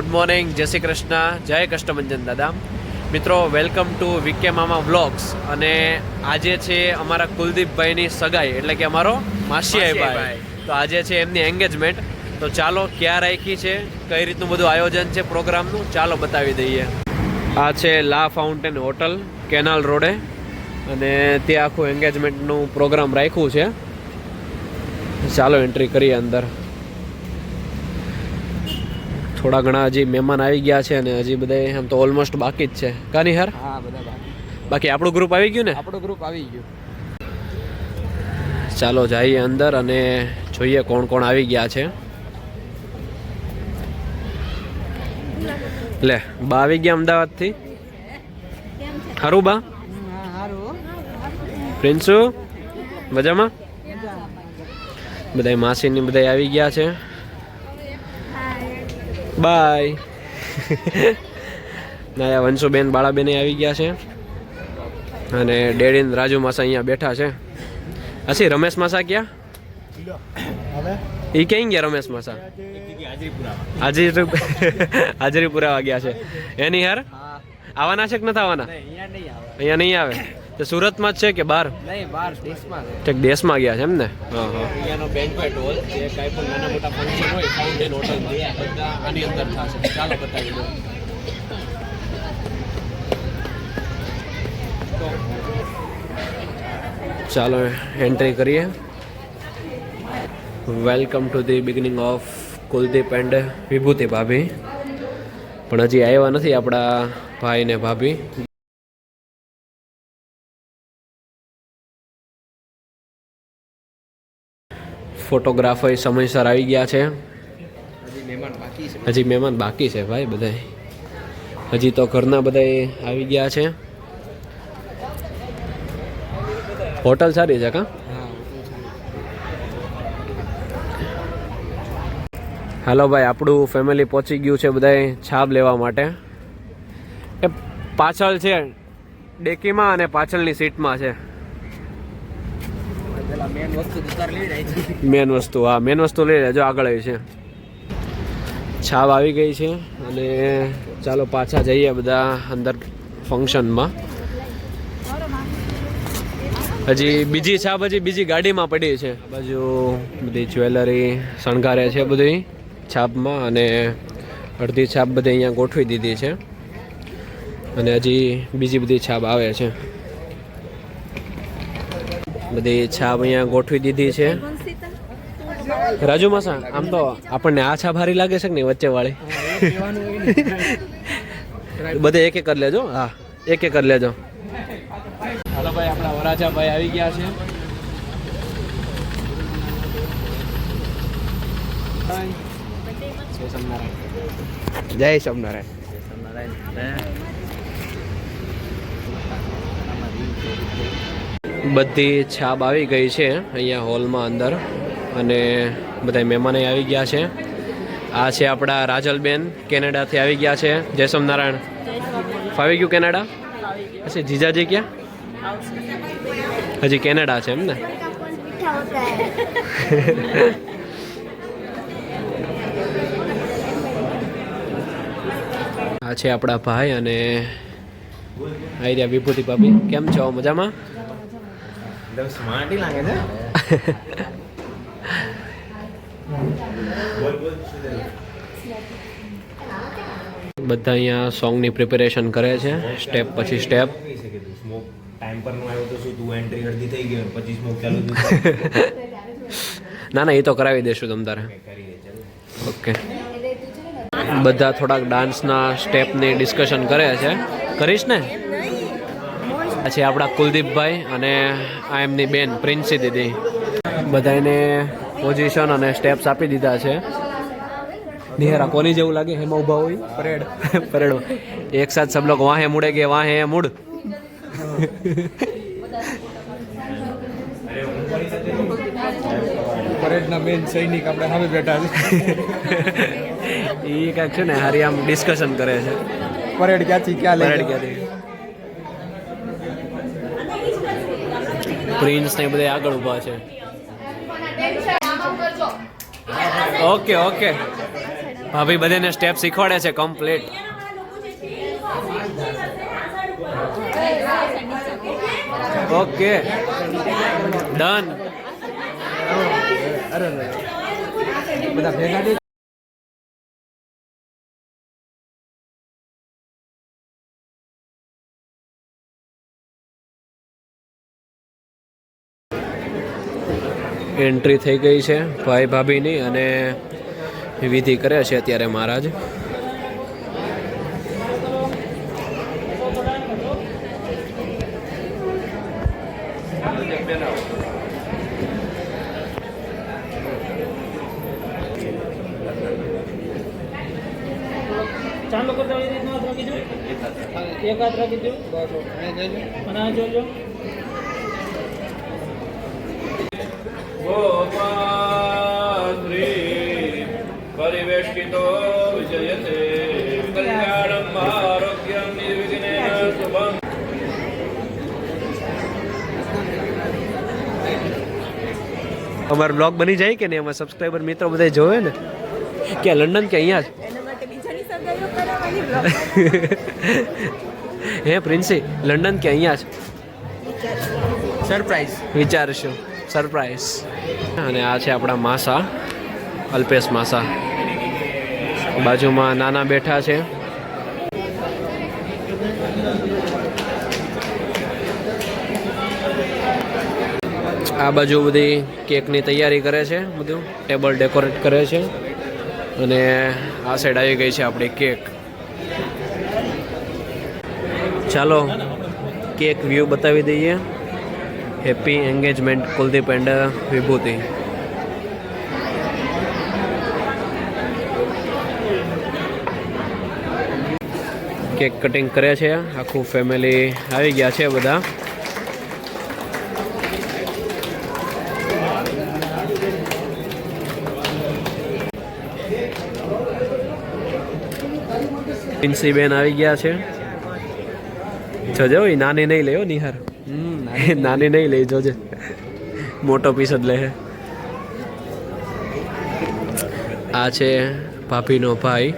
Good morning જય શ્રી કૃષ્ણ જય કષ્ટભંજન દાદા મિત્રો વેલકમ ટુ વિકે મામા વ્લોગ્સ અને આજે છે અમારા કુલદીપભાઈની સગાઈ એટલે કે અમારો માસીયાઈ ભાઈ. તો આજે છે એમની એન્ગેજમેન્ટ તો ચાલો ક્યાં રાખી છે કઈ રીતનું બધું આયોજન છે પ્રોગ્રામનું ચાલો બતાવી દઈએ. આ છે લા ફાઉન્ટેન હોટલ કેનાલ રોડે. અને ત્યાં આખું એન્ગેજમેન્ટનું પ્રોગ્રામ રાખ્યું છે. ચાલો એન્ટ્રી કરીએ અંદર. થોડા ઘણા હજી મહેમાન આવી ગયા છે અને હજી બધા આમ તો ઓલમોસ્ટ બાકી જ છે. કાની હાર? હા બધા બાકી. બાકી આપણું ગ્રુપ આવી ગયું ને? આપણું ગ્રુપ આવી ગયું. ચાલો જઈએ અંદર અને જોઈએ કોણ કોણ આવી ગયા છે. લે બા આવી ગયા અમદાવાદથી? હારું બા? પ્રિન્સુ મજામાં? બધા માસીની બધા આવી ગયા છે. બાય ના વંશુબેન બાળાબેન આવી ગયા છે. અને ડેડીન રાજુ માસા અહીંયા બેઠા છે. હસી રમેશ માસા ક્યાં? એ ક્યાં ગયા રમેશ માસા? હાજરી હાજરી પુરાવા ગયા છે. એની હાર? હા. આવવાના છે કે નથી આવવાના? અહીંયા અહીંયા નહીં આવે? તો સુરતમાં જ છે કે બહાર? નહીં બહાર દેશમાં છે. દેશમાં ગયા છે એમ ને? હા હા. અહીંયાનો બેન્ક્વેટ હોલ જે કાંઈ પણ નાના મોટા ફંક્શન હોય ફાઉન્ટેન હોટલમાં બધા આની અંદર થશે. ચાલો બતાવી દઉં. ચાલો એન્ટ્રી કરીએ. Welcome to the beginning of Kuldeep and Vibhuti ભાભી પણ હજી આવ્યા નથી આપણા ભાઈ ને ભાભી. ફોટોગ્રાફર સમયસર આવી ગયા છે. હજી મહેમાન બાકી છે. ભાઈ બધા હજી તો ઘરના બધા આવી ગયા છે. હોટલ સારી છે કા? હા હાલો ભાઈ આપણું ફેમિલી પહોંચી ગયું છે બધાય છાપ લેવા માટે. એ પાછળ છે ડેકીમાં અને પાછળની સીટમાં છે. મેન વસ્તુ, હા મેન વસ્તુ લઈ લેજો, આગળ આવી છે. છાપ આવી ગઈ છે અને ચાલો પાછા જઈએ બધા અંદર ફંક્શનમાં. હજી બીજી છાપ હજી બીજી ગાડીમાં પડી છે. બાજુ બધી જ્વેલરી શણગારે છે બધી છાપમાં અને અડધી છાપ બધી અહીંયા ગોઠવી દીધી છે. અને હજી બીજી બધી છાપ આવે છે. બધી છાપ અહીંયા ગોઠવી દીધી છે. રાજુ માસા આમ તો આપણને આ છા ભારી લાગે છે કે નહીં વચ્ચે વાળી બધે એક એક કરી લેજો હા એક એક કરી લેજો. હાલો ભાઈ આપણા વરાજા ભાઈ આવી ગયા છે. જય સ્વામિનારાયણ. બધી છાપ આવી ગઈ છે અહીંયા હોલમાં અંદર અને બધા મહેમાને આવી ગયા છે. આ છે આપણા રાજલબેન કેનેડાથી આવી ગયા છે. જય નારાયણ ફાવી ગયું કેનેડા? પછી જીજાજી ક્યાં? હજી કેનેડા છે એમ ને? આ છે આપણા ભાઈ અને આઈ રહ્યા વિભૂતિ ભાભી. કેમ છો? મજામાં? સ્માર્ટી લાગે છે બધા અહીંયા સોંગની પ્રિપેરેશન કરે છે. સ્ટેપ પછી સ્ટેપ પછી ના ના, એ તો કરાવી દઈશું તમ તારે. ઓકે. બધા થોડાક ડાન્સના સ્ટેપની ડિસ્કશન કરે છે. કરીશ ને? પછી આપણા કુલદીપભાઈ અને આ એમની બેન પ્રિન્સી દીદી. બધાને પોઝિશન અને સ્ટેપ્સ આપી દીધા છે. નિહેરા કોની જેવું લાગે? હેમાં ઊભા હોય? પરેડ. પરેડ એક સાથ સબ લોકો વાહે મૂડે કે વાહે મૂડ? પરેડના મેન સૈનિક આપણે સામે બેઠા છે. એ કાંઈક છે ને હારી આમ ડિસ્કશન કરે છે. પરેડ ક્યાંથી ક્યાં લેડ પરેડ ક્યાંથી? પ્રિન્સ ને બધા આગળ ઊભા છે. ઓકે ઓકે ભાભી બધાને સ્ટેપ શીખવાડે છે કમ્પ્લીટ ઓકે ડન બધા ભેગા એન્ટ્રી થઈ ગઈ છે ભાઈ ભાભીની અને વિધિ કરે છે અત્યારે મહારાજ. ચાલો કરતા એ રીતના રાખી દો અને આ આરોગ્યમ નિર્વિઘ્નેન શુભમ અમારો બ્લોગ બની જાય કે નહીં? અમારા સબસ્ક્રાઈબર મિત્રો બધા જોવે ને? કે લંડન કે અહીંયા? એના માટે બીજાની સગાઈઓ કરાવવાની બ્લોગ જ હે પ્રિન્સી લંડન કે અહીંયા જ સરપ્રાઈઝ વિચારશું. સરપ્રાઈઝ અને આ છે આપણા માસા, અલ્પેશ માસા. બાજુમાં નાના બેઠા છે. આ બાજુ બધી કેકની તૈયારી કરે છે, બધું ટેબલ ડેકોરેટ કરે છે. અને આ સાઈડ આવી ગઈ છે આપણી કેક. ચાલો, કેક વ્યૂ બતાવી દઈએ. Happy engagement Kuldeep and Vibhuti. Cake cutting કરે છે. આખું ફેમિલી આવી ગયા છે બધા. બેન આવી ગયા છે. જજો એ નાની નહીં લેવો નિહાર. નાની નહીં, લઈ જોજે મોટો પીસ જ લે આ છે ભાભીનો ભાઈ.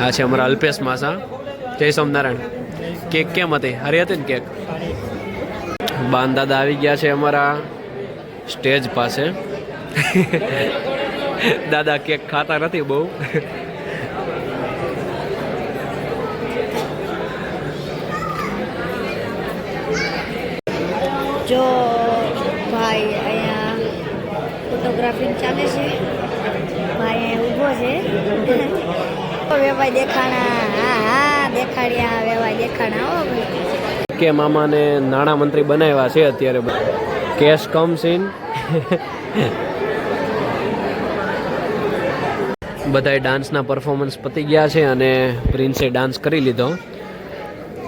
આ છે અમારા અલ્પેશ માસા. જય સોમનારાયણ કેક કેમ હતી? હારી હતી ને કેક? બાન દાદા આવી ગયા છે અમારા સ્ટેજ પાસે. દાદા કેક ખાતા નથી બહુ. જો ભાઈ અહીંયા ફોટોગ્રાફી ચાલે છે. ભાઈ ઊભો છે. વેવાય દેખાણા. હા હા, દેખાડ્યા વેવાય દેખાણા, હો કે મામાને નાણાં મંત્રી બનાવ્યા છે અત્યારે. કેશ કમ્સ ઇન બધાય ડાન્સના પરફોર્મન્સ પતી ગયા છે અને પ્રિન્સે ડાન્સ કરી લીધો.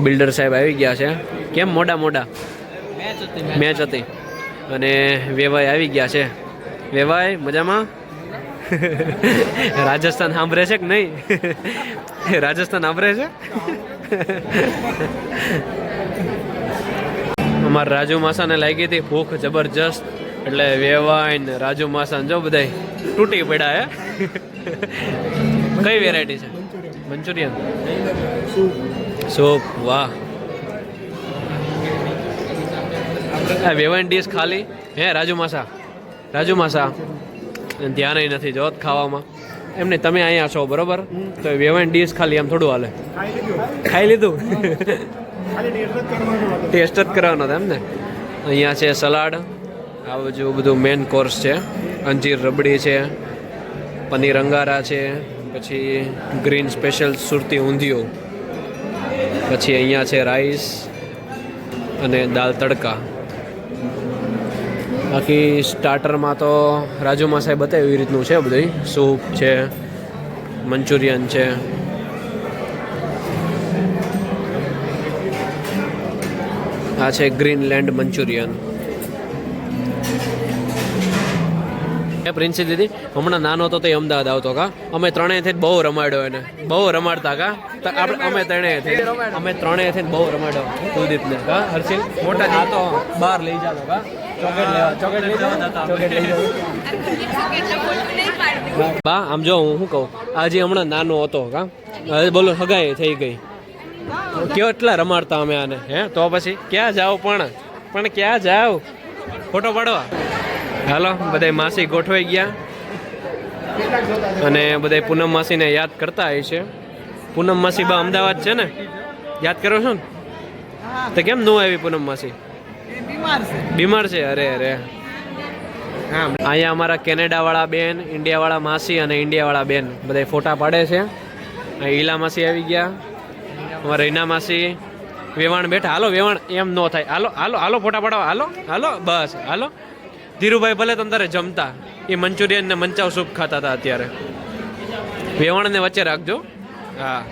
બિલ્ડર સાહેબ આવી ગયા છે. કેમ મોડા મોડા મેચ હતી અને વેવાય આવી ગયા છે. વેવાય મજામાં? રાજસ્થાન સાંભળે છે કે નહીં? રાજસ્થાન સાંભળે છે? અમારા રાજુ માસાને લાગી હતી ભૂખ જબરજસ્ત. એટલે વેવાય ને રાજુ માસા જો બધાય તૂટી પડ્યા હે. કઈ વેરાયટી છે? મંચુરિયન. સૂપ. વાહ. આ વેવાઈન ડીશ ખાલી. હે, રાજુ માસા? રાજુ માસા. ધ્યાન નથી જોત ખાવામાં. એમને તમે અહીંયા છો, બરોબર? તો વેવાઈન ડીશ ખાલી એમ થોડું હાલે. ખાઈ લીધું? ટેસ્ટ જ કરવાનો હતો એમને અહીંયા છે સલાડ. આ બાજુ બધું મેઇન કોર્સ છે. અંજીર રબડી છે, પનીર અંગારા છે, પછી ગ્રીન સ્પેશિયલ સુરતી ઊંધિયું. પછી અહીંયા છે રાઈસ અને દાલ તડકા. બાકી સ્ટાર્ટરમાં તો રાજુમાં સાહેબ બતાવ્યું એવી રીતનું છે બધું સૂપ છે મંચુરિયન છે. આ છે ગ્રીનલેન્ડ મંચુરિયન. એ પ્રિન્સી દીદી હમણાં નાનો હતો તો એ અમદાવાદ આવતો કા? અમે ત્રણેયથી બહુ રમાડ્યો એને. બહુ રમાડતા કા? આપણે અમે ત્રણેયથી અમે ત્રણેયથી જ બહુ રમાડ્યો. કુલદીપને કા? હર્ષિલ મોટા આ તો બહાર લઈ જાતો કા? ચોકલેટ લેવા ચોકલેટ લઈ જાવ ચોકલેટ લઈ જાવ બા આમ જો હું શું કહું? આજે હમણાં નાનો હતો કા? હવે બોલો હગાઈ થઈ ગઈ. કેટલા રમાડતા અમે આને હે? તો પછી ક્યાં જાવ પણ? પણ ક્યાં જાવ ફોટો પાડવા. હાલો બધા માસી ગોઠવાઈ ગયા. અને બધા પૂનમ માસીને યાદ કરતા હોય છે. પૂનમ માસી બા અમદાવાદ છે ને? યાદ કરો છો ને? તો કેમ ન આવી પૂનમ માસી? બીમાર છે. અરે અરે. અહીંયા અમારા કેનેડા વાળા બેન ઇન્ડિયા વાળા માસી અને ઇન્ડિયા વાળા બેન બધા ફોટા પાડે છે. ઈલા માસી આવી ગયા. અમારા રીના માસી. વેવાણ બેઠા. હાલો વેવાણ એમ ન થાય. હાલો હાલો હાલો ફોટા પાડવા. હાલો હાલો બસ હાલો. ધીરુભાઈ ભલે તમ તારે જમતા. એ મંચુરિયન ને મંચાવ સૂપ ખાતા હતા અત્યારે. વેવાણને વચ્ચે રાખજો. હા.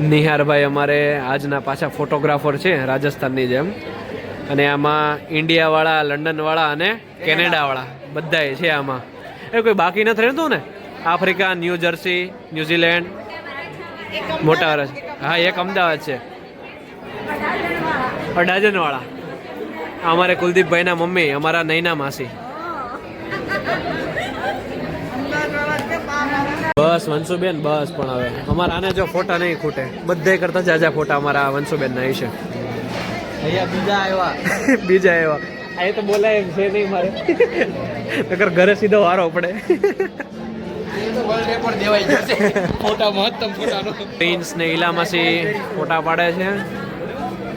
નિહારભાઈ અમારે આજના પાછા ફોટોગ્રાફર છે, રાજસ્થાનની જેમ. અને આમાં ઇન્ડિયાવાળા, લંડનવાળા અને કેનેડાવાળા બધાએ છે આમાં. એ કોઈ બાકી નથી રહેતું ને? Africa, New Jersey, New Zealand. મોટા વરસ હા, એક અમદાવાદ છે. અડાજનવાળા અમારે કુલદીપભાઈના મમ્મી, અમારા નૈના માસી. બસ વંશુબેન બસ પણ હવે. અમારા આને જો ફોટા નહીં ખૂટે. બધે કરતા જાજા ફોટા અમારા વંશુબેન ના છે. અહીંયા બીજા આવ્યા. બીજા આવ્યા. આ તો બોલાય એમ છે નહીં મારે. નકર ઘરે સીધો વારો પડે. પ્રિન્સ ને ઈલામાસી ફોટા પાડે છે.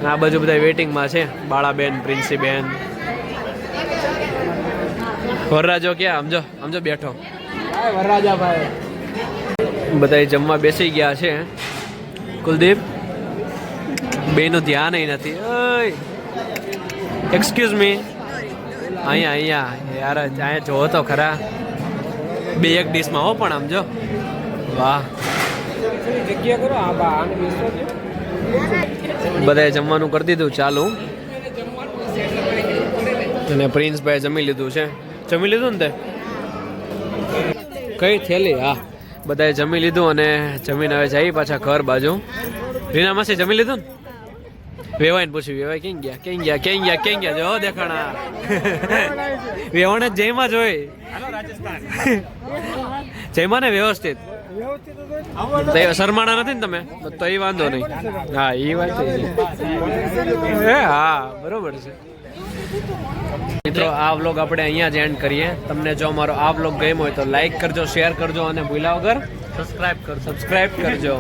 આ બાજુ બધા વેટિંગમાં છે. બાળાબેન પ્રિન્સીબેન. વરરાજો ક્યાં? સમજો સમજો બેઠો. વરરાજાભાઈ. બધા જમવા બેસી ગયા છે. કુલદીપ બેનું ધ્યાન નથી. એક્સક્યુઝ મી અહીંયા અહીંયા. યાર, અહીંયા જોવો તો ખરા. બે એક ડીશમાં હો પણ આમ જો. વાહ. બધાએ જમવાનું કરી દીધું, ચાલુ. અને પ્રિન્સભાઈ જમી લીધું છે. જમી લીધું ને તે? કઈ થેલી? હા. બધાએ જમી લીધું અને જમીન હવે જઈ પાછા ઘર બાજુ. રીના માસી જમી લીધું ને? વેવાઈને પૂછ્યું વેવાય કેમ ગયા? કેમ ગયા? કેમ ગયા? કેમ ગયા? જો દેખાણા. વેવાણ જ જયમાં જ હોય. જયમાં ને વ્યવસ્થિત? શરમાણા નથી ને તમે? તો એ વાંધો નહીં. હા એ વાત હા બરોબર છે. મિત્રો આ વ્લોગ આપણે અહીંયા જ એન્ડ કરીએ. તમને જો અમારો આ વ્લોગ ગમ્યો હોય તો લાઈક કરજો શેર કરજો અને ભૂલ્યા વગર સબસ્ક્રાઇબ કરજો. સબસ્ક્રાઇબ કરજો.